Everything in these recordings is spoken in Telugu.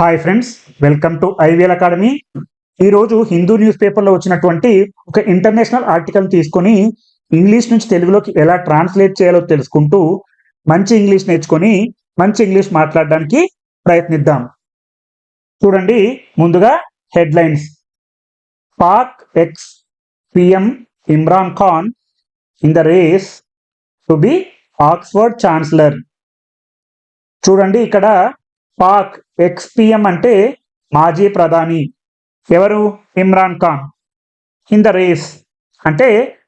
Hi friends welcome to IVL academy ఈరోజు హిందూ న్యూస్ పేపర్లో వచ్చినటువంటి ఒక ఇంటర్నేషనల్ ఆర్టికల్ తీసుకొని ఇంగ్లీష్ నుంచి తెలుగులోకి ఎలా ట్రాన్స్లేట్ చేయాలో తెలుసుకుంటూ మంచి ఇంగ్లీష్ నేర్చుకొని మంచి ఇంగ్లీష్ మాట్లాడడానికి ప్రయత్నిద్దాం. చూడండి ముందుగా headlines. Pak ex PM Imran Khan in the race to be Oxford chancellor చూడండి ఇక్కడ పాక్ ఎక్స్పిఎం అంటే మాజీ ప్రధాని. ఎవరు? Imran Khan. In the race. అంటే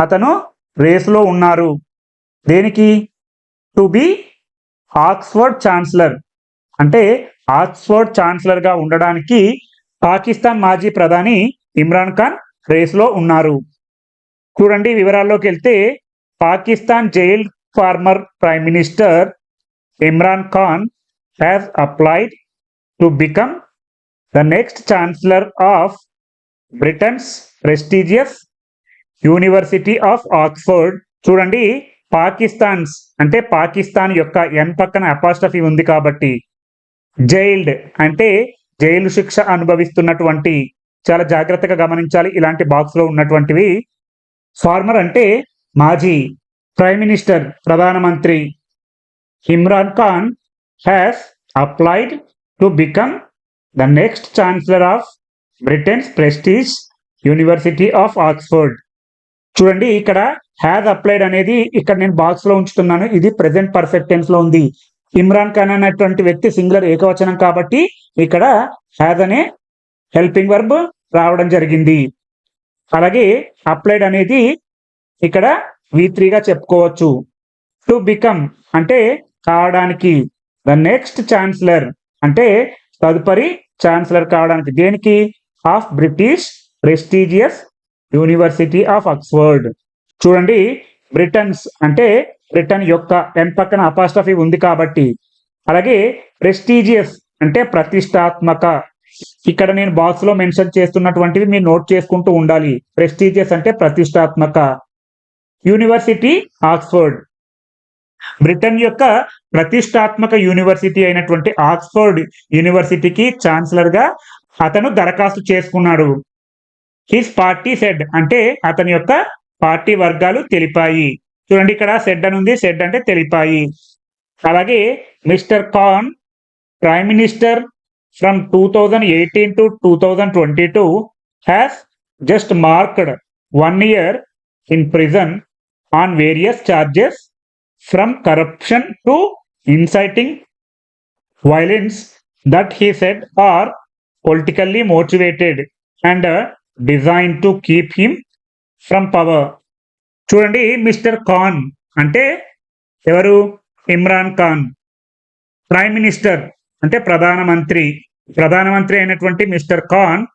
అతను రేస్లో ఉన్నారు. దేనికి? To be Oxford chancellor. అంటే ఆక్స్ఫర్డ్ ఛాన్సలర్గా ఉండడానికి పాకిస్తాన్ మాజీ ప్రధాని ఇమ్రాన్ ఖాన్ రేస్లో ఉన్నారు. చూడండి వివరాల్లోకి వెళ్తే Pakistan jail former prime minister Imran Khan has applied to become the next chancellor of Britain's prestigious university of Oxford చూడండి పాకిస్తాన్స్ అంటే పాకిస్తాన్ యొక్క ఎన్ పక్కన అపాస్టఫీ ఉంది కాబట్టి జైల్డ్ అంటే జైలు శిక్ష అనుభవిస్తున్నటువంటి చాలా జాగ్రత్తగా గమనించాలి. ఇలాంటి బాక్స్లో ఉన్నటువంటివి. ఫార్మర్ అంటే మాజీ ప్రైమ్ మినిస్టర్ ప్రధానమంత్రి Imran Khan. Has applied to become the next chancellor of Britain's prestige university of Oxford చూడండి ఇక్కడ హ్యాజ్ అప్లైడ్ అనేది ఇక్కడ నేను బాక్స్లో ఉంచుతున్నాను. ఇది ప్రెసెంట్ పర్ఫెక్ట్ టెన్స్లో ఉంది. ఇమ్రాన్ ఖాన్ అనేటువంటి వ్యక్తి సింగులర్ ఏకవచనం కాబట్టి ఇక్కడ హ్యాజ్ అనే హెల్పింగ్ వర్బ్ రావడం జరిగింది. అలాగే అప్లైడ్ అనేది ఇక్కడ వీ త్రీగా చెప్పుకోవచ్చు. టు బికమ్ అంటే కావడానికి. ద నెక్స్ట్ ఛాన్సలర్ అంటే తదుపరి ఛాన్సలర్ కావడానికి దేనికి? Of British prestigious university of Oxford చూడండి బ్రిటన్స్ అంటే బ్రిటన్ యొక్క ఎన్ పక్కన అపాస్టఫీ ఉంది కాబట్టి. అలాగే ప్రెస్టీజియస్ అంటే ప్రతిష్టాత్మక. ఇక్కడ నేను బాక్స్లో మెన్షన్ చేస్తున్నటువంటివి మీరు నోట్ చేసుకుంటూ ఉండాలి. ప్రెస్టీజియస్ అంటే ప్రతిష్టాత్మక. యూనివర్సిటీ ఆక్స్ఫర్డ్ బ్రిటన్ యొక్క ప్రతిష్టాత్మక యూనివర్సిటీ అయినటువంటి ఆక్స్ఫర్డ్ యూనివర్సిటీకి ఛాన్సలర్గా అతను దరఖాస్తు చేసుకున్నాడు. హిస్ పార్టీ సెడ్ అంటే అతని యొక్క పార్టీ వర్గాలు తెలిపాయి. చూడండి ఇక్కడ సెడ్ అని ఉంది సెడ్ అంటే తెలిపాయి. అలాగే mister Khan prime minister from two thousand eighteen to two thousand twenty two has just marked one year in prison on various charges from corruption to inciting violence that he said are politically motivated and design designed to keep him power చూడండి మిస్టర్ ఖాన్ అంటే ఎవరు? ఇమ్రాన్ ఖాన్. ప్రైమ్ మినిస్టర్ అంటే ప్రధానమంత్రి. ప్రధానమంత్రి అయినటువంటి మిస్టర్ ఖాన్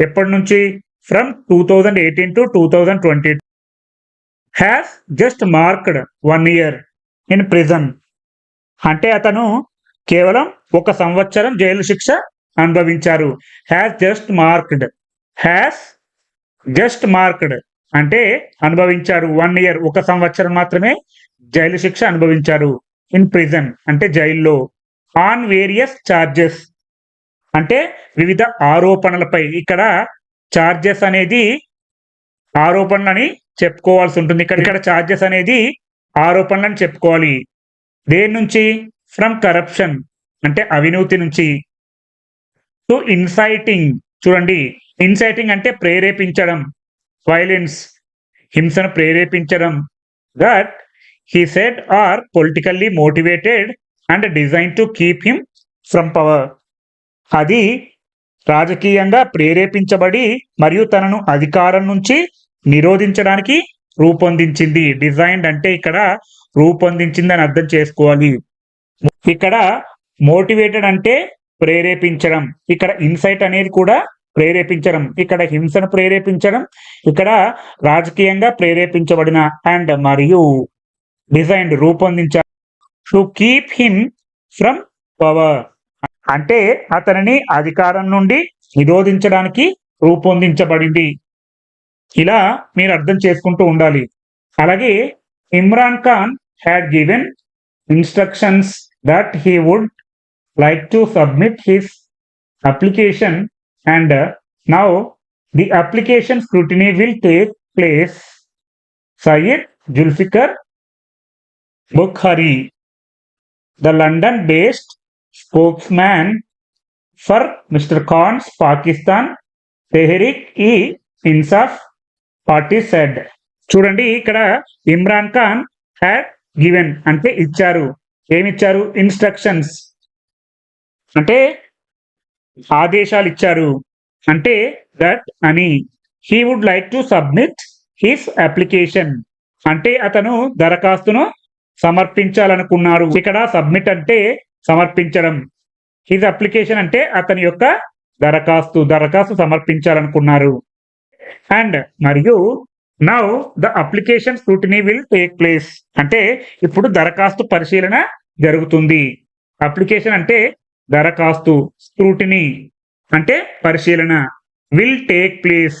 ఎప్పటి నుంచి? From two thousand eighteen to two thousand twenty has just marked one year in prison అంటే అతను కేవలం ఒక సంవత్సరం జైలు శిక్ష అనుభవించారు. Has just marked has just marked అంటే అనుభవించారు వన్ ఇయర్ ఒక సంవత్సరం మాత్రమే జైలు శిక్ష అనుభవించారు ఇన్ ప్రిజన్ అంటే జైల్లో. ఆన్ వేరియస్ చార్జెస్ అంటే వివిధ ఆరోపణలపై. ఇక్కడ చార్జెస్ అనేది ఆరోపణలని చెప్పుకోవాల్సి ఉంటుంది. ఇక్కడ ఇక్కడ చార్జెస్ అనేది ఆరోపణలను చెప్పుకోవాలి. దేని నుంచి? ఫ్రమ్ కరప్షన్ అంటే అవినీతి నుంచి. టు ఇన్సైటింగ్ చూడండి. ఇన్సైటింగ్ అంటే ప్రేరేపించడం. వైలెన్స్ హింసను ప్రేరేపించడం. That he said are politically motivated and design to keep him from power అది రాజకీయంగా ప్రేరేపించబడి మరియు తనను అధికారం నుంచి నిరోధించడానికి రూపొందించింది. డిజైన్ అంటే ఇక్కడ రూపొందించిందని అర్థం చేసుకోవాలి. ఇక్కడ మోటివేటెడ్ అంటే ప్రేరేపించడం. ఇక్కడ ఇన్సైట్ అనేది కూడా ప్రేరేపించడం. ఇక్కడ హింసను ప్రేరేపించడం. ఇక్కడ రాజకీయంగా ప్రేరేపించబడిన అండ్ మరియు design రూపొందించ to keep him from power. అంటే అతనిని అధికారం నుండి నిరోధించడానికి రూపొందించబడింది. ఇలా మీరు అర్థం చేసుకుంటూ ఉండాలి. అలాగే Imran Khan Had given instructions that he would like to submit his application and uh, now the application scrutiny will take place. Syed Julfikar Bukhari, the London based spokesman for Mr. Khan's Pakistan Tehrik e Insaf party said. చూడండి ఇక్కడ ఇమ్రాన్ ఖాన్ హ్యాడ్ గివెన్ అంటే ఇచ్చారు. ఏమిచ్చారు? ఇన్స్ట్రక్షన్స్ అంటే ఆదేశాలు ఇచ్చారు. అంటే దట్ అని. He would like to submit his application అంటే అతను దరఖాస్తును సమర్పించాలనుకున్నారు. ఇక్కడ సబ్మిట్ అంటే సమర్పించడం. హిజ్ అప్లికేషన్ అంటే అతని యొక్క దరఖాస్తు దరఖాస్తు సమర్పించాలనుకున్నారు. అండ్ మరియు now the application scrutiny will take place అంటే ఇప్పుడు దరఖాస్తు పరిశీలన జరుగుతుంది. అప్లికేషన్ అంటే దరఖాస్తు స్క్రూటినీ అంటే పరిశీలన విల్ టేక్ ప్లేస్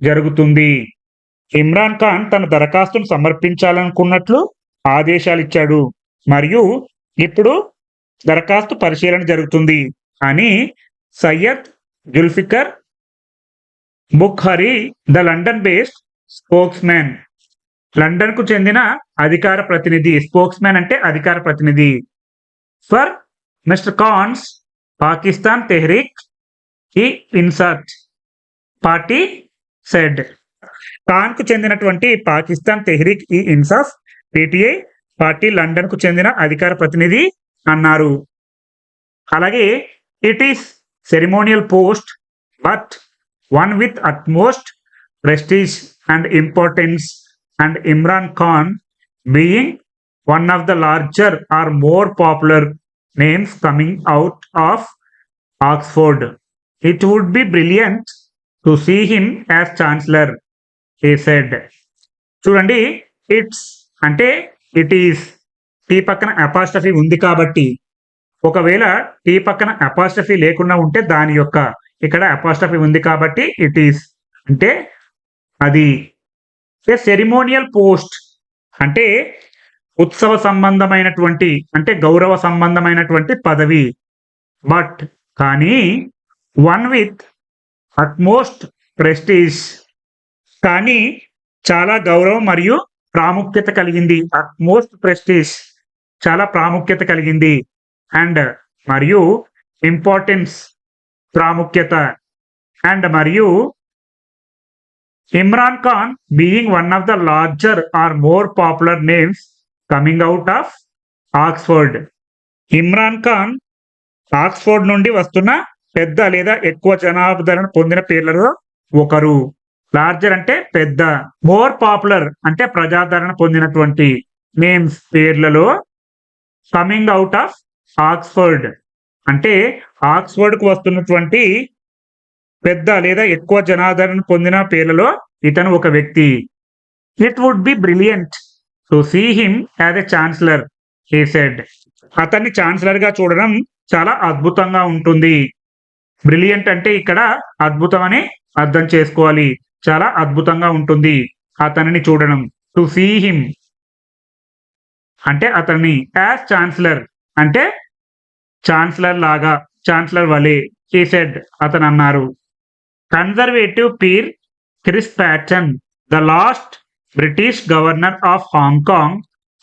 జరుగుతుంది. ఇమ్రాన్ ఖాన్ తన దరఖాస్తును సమర్పించాలనుకున్నట్లు ఆదేశాలు ఇచ్చాడు. మరియు ఇప్పుడు దరఖాస్తు పరిశీలన జరుగుతుంది అని Syed Zulfikar Bukhari the London based spokesman లండన్కు చెందిన అధికార ప్రతినిధి. స్పోక్స్ మ్యాన్ అంటే అధికార ప్రతినిధి. For mister Khan's Pakistan Tehreek e Insaf party said. ఖాన్కు చెందినటువంటి పాకిస్తాన్ తెహ్రీక్ ఈ ఇన్సాఫ్ పిటిఐ పార్టీ లండన్కు చెందిన అధికార ప్రతినిధి అన్నారు. అలాగే it is ceremonial post but one with utmost prestige. And importance and Imran Khan being one of the larger or more popular names coming out of Oxford it would be brilliant to see him as chancellor he said. చూడండి ఇట్స్ అంటే ఇట్ ఈస్ టీ పక్కన అపాస్టఫీ ఉంది కాబట్టి ఒకవేళ టీ పక్కన అపాస్టఫీ లేకుండా ఉంటే దాని యొక్క ఇక్కడ అపాస్టఫీ ఉంది కాబట్టి ఇట్ ఈస్ అంటే అది సెరిమోనియల్ పోస్ట్ అంటే ఉత్సవ సంబంధమైనటువంటి అంటే గౌరవ సంబంధమైనటువంటి పదవి. బట్ కానీ వన్ విత్ అట్మోస్ట్ ప్రెస్టీజ్ కానీ చాలా గౌరవం మరియు ప్రాముఖ్యత కలిగింది. అట్మోస్ట్ ప్రెస్టీజ్ చాలా ప్రాముఖ్యత కలిగింది. అండ్ మరియు ఇంపార్టెన్స్ ప్రాముఖ్యత. అండ్ మరియు Imran Khan being one of the larger or more popular names coming out of Oxford Imran Khan Oxford నుండి వస్తున్న పెద్ద లేదా ఎక్కువ జనాదరణ పొందిన పేర్లలో ఒకరు. లార్జర్ అంటే పెద్ద మోర్ పాపులర్ అంటే ప్రజాదరణ పొందినటువంటి నేమ్స్ పేర్లలో కమింగ్ అవుట్ ఆఫ్ ఆక్స్ఫర్డ్ అంటే ఆక్స్ఫర్డ్కు వస్తున్నటువంటి పెద్ద లేదా ఎక్కువ జనాదరణ పొందిన పేర్లలో ఇతను ఒక వ్యక్తి. It would be brilliant to see him as a chancellor he said అతన్ని ఛాన్సలర్గా చూడడం చాలా అద్భుతంగా ఉంటుంది. బ్రిలియంట్ అంటే ఇక్కడ అద్భుతం అని అర్థం చేసుకోవాలి. చాలా అద్భుతంగా ఉంటుంది అతనిని చూడడం. టు సీ హిమ్ అంటే అతన్ని యాజ్ ఛాన్సలర్ అంటే ఛాన్సలర్ లాగా ఛాన్సలర్ వలే హీ సెడ్ అతను అన్నారు conservative peer Chris Patten the last British governor of Hong Kong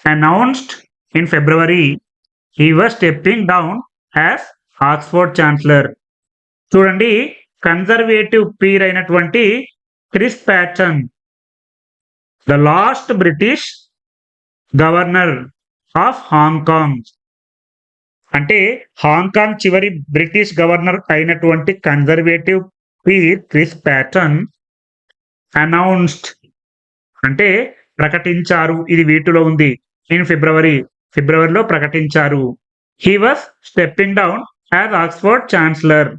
announced in February he was stepping down as Oxford chancellor చూడండి కన్జర్వేటివ్ పీర్ అయినటువంటి Chris Patten the last British governor of Hong Kong అంటే హాంకాంగ్ చివరి బ్రిటిష్ గవర్నర్ అయినటువంటి conservative peer Chris Patten announced అంటే ప్రకటించారు. ఇది వీటిలో ఉంది. ఇన్ ఫిబ్రవరి ఫిబ్రవరిలో ప్రకటించారు. He was stepping down as Oxford chancellor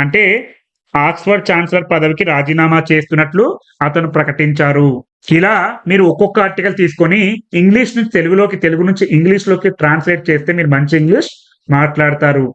అంటే ఆక్స్ఫర్డ్ ఛాన్సలర్ పదవికి రాజీనామా చేస్తున్నట్లు అతను ప్రకటించారు. ఇలా మీరు ఒక్కొక్క ఆర్టికల్ తీసుకొని ఇంగ్లీష్ నుంచి తెలుగులోకి తెలుగు నుంచి ఇంగ్లీష్లోకి ట్రాన్స్లేట్ చేస్తే మీరు మంచి ఇంగ్లీష్ మాట్లాడతారు.